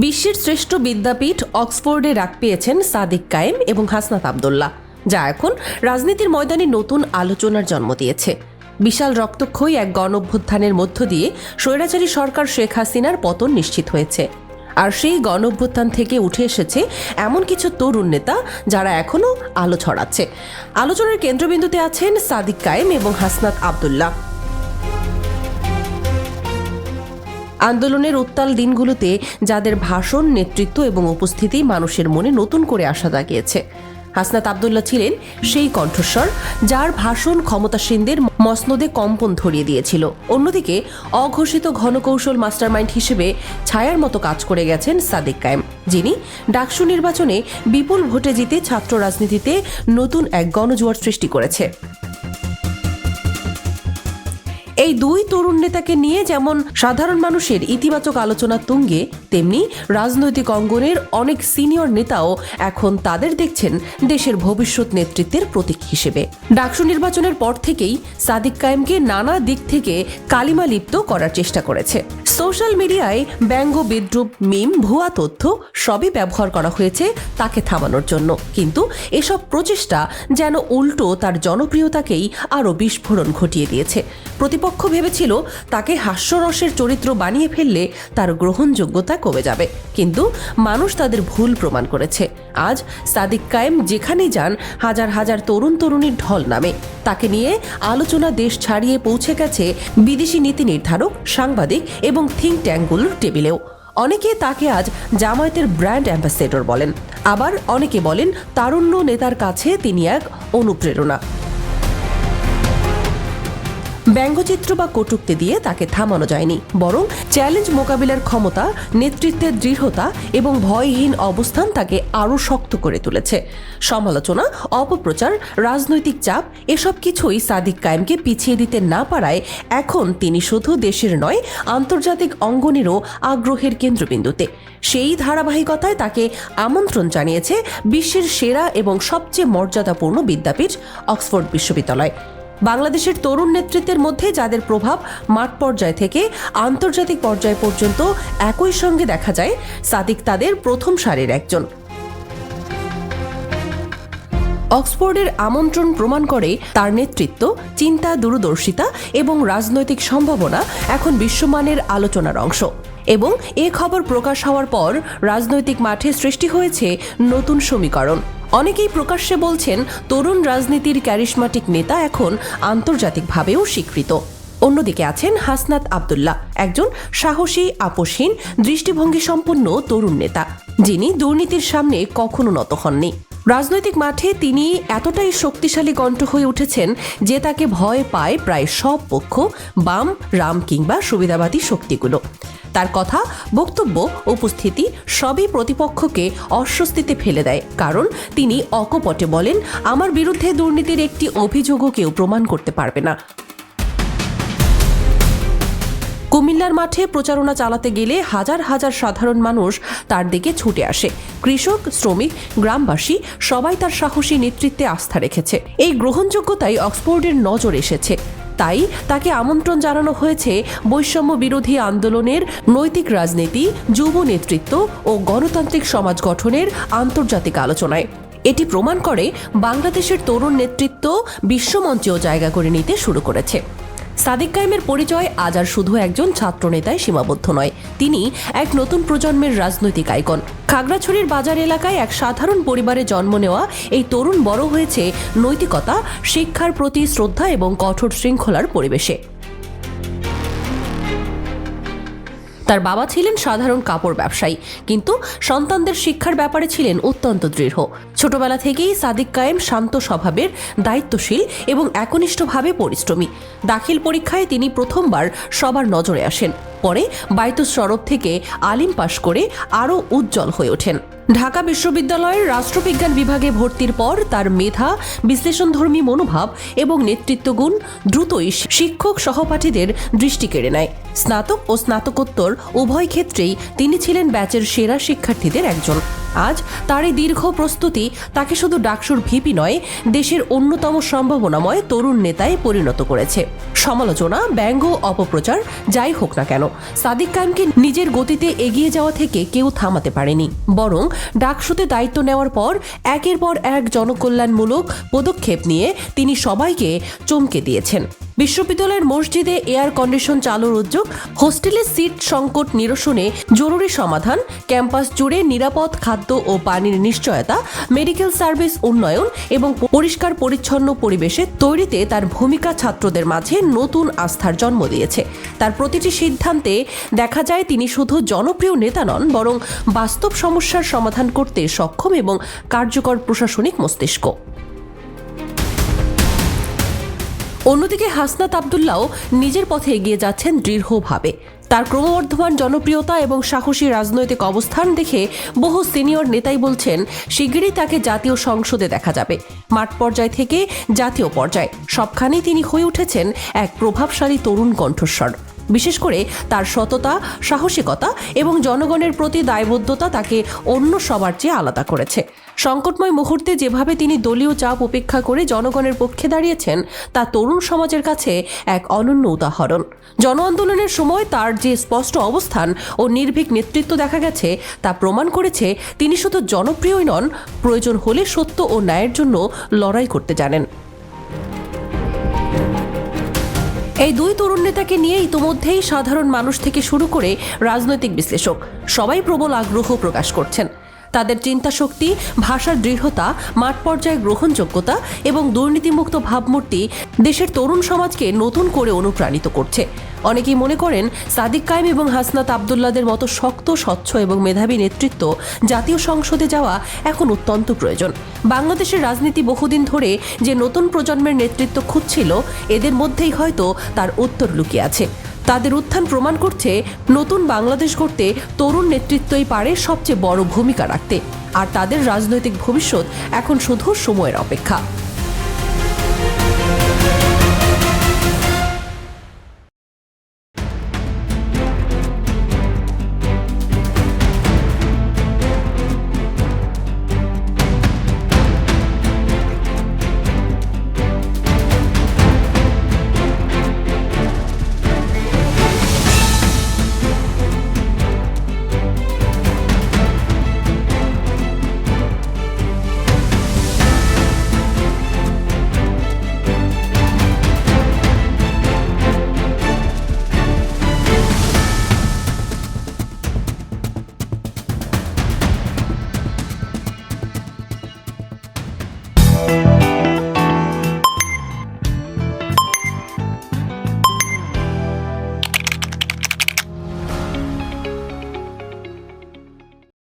বিশ্বের শ্রেষ্ঠ বিদ্যাপীঠ অক্সফোর্ডে রাগ পেয়েছেন সাদিক কায়েম এবং হাসনাত আবদুল্লাহ, যা এখন রাজনীতির ময়দানে নতুন আলোচনার জন্ম দিয়েছে। বিশাল রক্তক্ষয়ী এক গণ অভ্যুত্থানের মধ্য দিয়ে স্বৈরাচারী সরকার শেখ হাসিনার পতন নিশ্চিত হয়েছে। আর সেই গণ অভ্যুত্থান থেকে উঠে এসেছে এমন কিছু তরুণ নেতা যারা এখনও আলো ছড়াচ্ছে। আলোচনার কেন্দ্রবিন্দুতে আছেন সাদিক কায়েম এবং হাসনাত আবদুল্লাহ। আন্দোলনের উত্তাল দিনগুলোতে যাদের ভাষণ, নেতৃত্ব এবং উপস্থিতি মানুষের মনে নতুন করে আশা জাগিয়েছে। হাসনাত আবদুল্লাহ ছিলেন সেই কণ্ঠস্বর যার ভাষণ ক্ষমতাসীনদের মসনদে কম্পন ধরিয়ে দিয়েছিল। অন্যদিকে অঘোষিত ঘনকৌশল মাস্টারমাইন্ড হিসেবে ছায়ার মতো কাজ করে গেছেন সাদিক কায়েম। যিনি ডাকসু নির্বাচনে বিপুল ভোটে জিতে ছাত্র রাজনীতিতে নতুন এক গণজোয়ার সৃষ্টি করেছে। এই দুই তরুণ নেতাকে নিয়ে যেমন সাধারণ মানুষের ইতিবাচক আলোচনা তুঙ্গে, তেমনি রাজনৈতিক অঙ্গনের অনেক সিনিয়র নেতাও এখন তাদের দেখছেন দেশের ভবিষ্যৎ নেতৃত্বের প্রতীক হিসেবে। ডাকসু নির্বাচনের পর থেকেই সাদিক কায়েমকে নানা দিক থেকে কালিমা লিপ্ত করার চেষ্টা করেছে। সোশ্যাল মিডিয়ায় ব্যঙ্গ, বিদ্রুপ, মিম, ভুয়া তথ্য সবই ব্যবহার করা হয়েছে তাকে থামানোর জন্য। কিন্তু এসব প্রচেষ্টা যেন উল্টো তার জনপ্রিয়তাকেই আরও বিস্ফোরণ ঘটিয়ে দিয়েছে। প্রতিপক্ষ ভেবেছিল তাকে হাস্যরসের চরিত্র বানিয়ে ফেললে তার গ্রহণযোগ্যতা কমে যাবে। কিন্তু মানুষ তাদের ভুল প্রমাণ করেছে। আজ সাদিক কায়েম যেখানেই যান, হাজার হাজার তরুণ তরুণীর ঢল নামে। তাকে নিয়ে আলোচনা দেশ ছাড়িয়ে পৌঁছে গেছে বিদেশি নীতি নির্ধারক, সাংবাদিক এবং থিঙ্ক ট্যাঙ্কগুলোর টেবিলেও। অনেকে তাকে আজ জামায়াতের ব্র্যান্ড অ্যাম্বাসেডর বলেন। আবার অনেকে বলেন, তারুণ্য নেতার কাছে তিনি এক অনুপ্রেরণা। ব্যঙ্গচিত্র বা কটুক্তি দিয়ে তাকে থামানো যায়নি, বরং চ্যালেঞ্জ মোকাবিলার ক্ষমতা, নেতৃত্বের দৃঢ়তা এবং ভয়হীন অবস্থান তাকে আরও শক্ত করে তুলেছে। সমালোচনা, অপপ্রচার, রাজনৈতিক চাপ, এসব কিছুই সাদিক কায়েমকে পিছিয়ে দিতে না পারায় এখন তিনি শুধু দেশের নয়, আন্তর্জাতিক অঙ্গনেরও আগ্রহের কেন্দ্রবিন্দুতে। সেই ধারাবাহিকতায় তাকে আমন্ত্রণ জানিয়েছে বিশ্বের সেরা এবং সবচেয়ে মর্যাদাপূর্ণ বিদ্যাপীঠ অক্সফোর্ড বিশ্ববিদ্যালয়। বাংলাদেশের তরুণ নেতৃত্বের মধ্যে যাদের প্রভাব মাঠ পর্যায় থেকে আন্তর্জাতিক পর্যায় পর্যন্ত একই সঙ্গে দেখা যায়, সাদিক তাদের প্রথম সারির একজন। অক্সফোর্ডের আমন্ত্রণ প্রমাণ করে তার নেতৃত্ব, চিন্তা, দূরদর্শিতা এবং রাজনৈতিক সম্ভাবনা এখন বিশ্বমানের আলোচনার অংশ। এবং এ খবর প্রকাশ হওয়ার পর রাজনৈতিক মাঠে সৃষ্টি হয়েছে নতুন সমীকরণ। অনেকেই প্রকাশ্যে বলছেন, তরুণ রাজনীতির ক্যারিশমাটিক নেতা এখন আন্তর্জাতিকভাবেও স্বীকৃত। অন্যদিকে আছেন হাসনাত আবদুল্লাহ, একজন সাহসী, আপোষহীন, দৃষ্টিভঙ্গি সম্পন্ন তরুণ নেতা, যিনি দুর্নীতির সামনে কখনো নত হননি। রাজনৈতিক মাঠে তিনি এতটাই শক্তিশালী কণ্ঠ হয়ে উঠেছেন যে তাকে ভয় পায় প্রায় সব পক্ষ, বাম, রাম কিংবা সুবিধাবাদী শক্তিগুলো। তার কথা, বক্তব্য, উপস্থিতি সবই প্রতিপক্ষকে অস্বস্তিতে ফেলে দেয়। কারণ তিনি অকপটে বলেন, আমার বিরুদ্ধে দুর্নীতির একটি অভিযোগও কেউ প্রমাণ করতে পারবে না। কুমিল্লার মাঠে প্রচারণা চালাতে গেলে হাজার হাজার সাধারণ মানুষ তার দিকে ছুটে আসে। কৃষক, শ্রমিক, গ্রামবাসী সবাই তার সাহসী নেতৃত্বে আস্থা রেখেছে। এই গ্রহণযোগ্যতাই অক্সফোর্ডের নজর এসেছে। তাই তাকে আমন্ত্রণ জানানো হয়েছে বৈষম্য বিরোধী আন্দোলনের নৈতিক রাজনীতি, যুব নেতৃত্ব ও গণতান্ত্রিক সমাজ গঠনের আন্তর্জাতিক আলোচনায়। এটি প্রমাণ করে বাংলাদেশের তরুণ নেতৃত্ব বিশ্বমঞ্চেও জায়গা করে নিতে শুরু করেছে। সাদিক কায়েমের পরিচয় আজ আর শুধু একজন ছাত্রনেতায় সীমাবদ্ধ নয়, তিনি এক নতুন প্রজন্মের রাজনৈতিক আইকন। খাগড়াছড়ির বাজার এলাকায় এক সাধারণ পরিবারে জন্ম নেওয়া এই তরুণ বড় হয়েছে নৈতিকতা, শিক্ষার প্রতি শ্রদ্ধা এবং কঠোর শৃঙ্খলার পরিবেশে। তার বাবা ছিলেন সাধারণ কাপড় ব্যবসায়ী, কিন্তু সন্তানদের শিক্ষার ব্যাপারে ছিলেন অত্যন্ত দৃঢ়। ছোটবেলা থেকেই সাদিক কায়েম শান্ত স্বভাবের, দায়িত্বশীল এবং একনিষ্ঠভাবে পরিশ্রমী। দাখিল পরীক্ষায় তিনি প্রথমবার সবার নজরে আসেন। পরে বাইতুস সরব থেকে আলিম পাশ করে আরও উজ্জ্বল হয়ে ওঠেন। ঢাকা বিশ্ববিদ্যালয়ের রাষ্ট্রবিজ্ঞান বিভাগে ভর্তির পর তার মেধা, বিশ্লেষণধর্মী মনোভাব এবং নেতৃত্বগুণ দ্রুতই শিক্ষক সহপাঠীদের দৃষ্টি কেড়ে নেয়। স্নাতক ও স্নাতকোত্তর উভয় ক্ষেত্রেই তিনি ছিলেন ব্যাচের সেরা শিক্ষার্থীদের একজন। আজ তার এই দীর্ঘ প্রস্তুতি তাকে শুধু ডাকসুর ভিপি নয়, দেশের অন্যতম সম্ভাবনাময় তরুণ নেতায় পরিণত করেছে। সমালোচনা, ব্যঙ্গ, অপপ্রচার, যাই হোক না কেন, সাদিক কায়েমকে নিজের গতিতে এগিয়ে যাওয়া থেকে কেউ থামাতে পারেনি। বরং ডাকসুতে দায়িত্ব নেওয়ার পর একের পর এক জনকল্যাণমূলক পদক্ষেপ নিয়ে তিনি সবাইকে চমকে দিয়েছেন। বিশ্ববিদ্যালয়ের মসজিদে এয়ার কন্ডিশন চালুর উদ্যোগ, হোস্টেলে সিট সংকট নিরসনে জরুরি সমাধান, ক্যাম্পাস জুড়ে নিরাপদ খাদ্য ও পানির নিশ্চয়তা, মেডিকেল সার্ভিস উন্নয়ন এবং পরিষ্কার পরিচ্ছন্ন পরিবেশে তৈরিতে তার ভূমিকা ছাত্রদের মাঝে নতুন আস্থার জন্ম দিয়েছে। তার প্রতিটি সিদ্ধান্তে দেখা যায় তিনি শুধু জনপ্রিয় নেতা নন, বরং বাস্তব সমস্যার সমাধান করতে সক্ষম এবং কার্যকর প্রশাসনিক মস্তিষ্ক। অন্যদিকে হাসনাত আবদুল্লাও নিজের পথে এগিয়ে যাচ্ছেন দৃঢ়ভাবে। তার ক্রমবর্ধমান জনপ্রিয়তা এবং সাহসী রাজনৈতিক অবস্থান দেখে বহু সিনিয়র নেতাই বলছেন, শিগগিরই তাকে জাতীয় সংসদে দেখা যাবে। মাঠ পর্যায় থেকে জাতীয় পর্যায়। সবখানেই তিনি হয়ে উঠেছেন এক প্রভাবশালী তরুণ কণ্ঠস্বর। বিশেষ করে তার সততা, সাহসিকতা এবং জনগণের প্রতি দায়বদ্ধতা তাকে অন্য সবার চেয়ে আলাদা করেছে। সংকটময় মুহূর্তে যেভাবে তিনি দলীয় চাপ উপেক্ষা করে জনগণের পক্ষে দাঁড়িয়েছেন, তা তরুণ সমাজের কাছে এক অনন্য উদাহরণ। জন আন্দোলনের সময় তার যে স্পষ্ট অবস্থান ও নির্ভীক নেতৃত্ব দেখা গেছে, তা প্রমাণ করেছে তিনি শুধু জনপ্রিয়ই নন, প্রয়োজন হলে সত্য ও ন্যায়ের জন্য লড়াই করতে জানেন। এই দুই তরুণ নেতাকে নিয়ে ইতোমধ্যেই সাধারণ মানুষ থেকে শুরু করে রাজনৈতিক বিশ্লেষক সবাই প্রবল আগ্রহ প্রকাশ করছেন। তাদের চিন্তাশক্তি, ভাষার দৃঢ়তা, মাঠ পর্যায়ে গ্রহণযোগ্যতা এবং দুর্নীতিমুক্ত ভাবমূর্তি দেশের তরুণ সমাজকে নতুন করে অনুপ্রাণিত করছে। অনেকেই মনে করেন সাদিক কায়েম এবং হাসনাত আবদুল্লাদের মতো শক্ত, স্বচ্ছ এবং মেধাবী নেতৃত্ব জাতীয় সংসদে যাওয়া এখন অত্যন্ত প্রয়োজন। বাংলাদেশের রাজনীতি বহুদিন ধরে যে নতুন প্রজন্মের নেতৃত্ব খুঁজছিল, এদের মধ্যেই হয়তো তার উত্তর লুকিয়ে আছে। তাদের উত্থান প্রমাণ করছে নতুন বাংলাদেশ গড়তে তরুণ নেতৃত্বই পারে সবচেয়ে বড় ভূমিকা রাখতে। আর তাদের রাজনৈতিক ভবিষ্যৎ এখন শুধু সময়ের অপেক্ষা।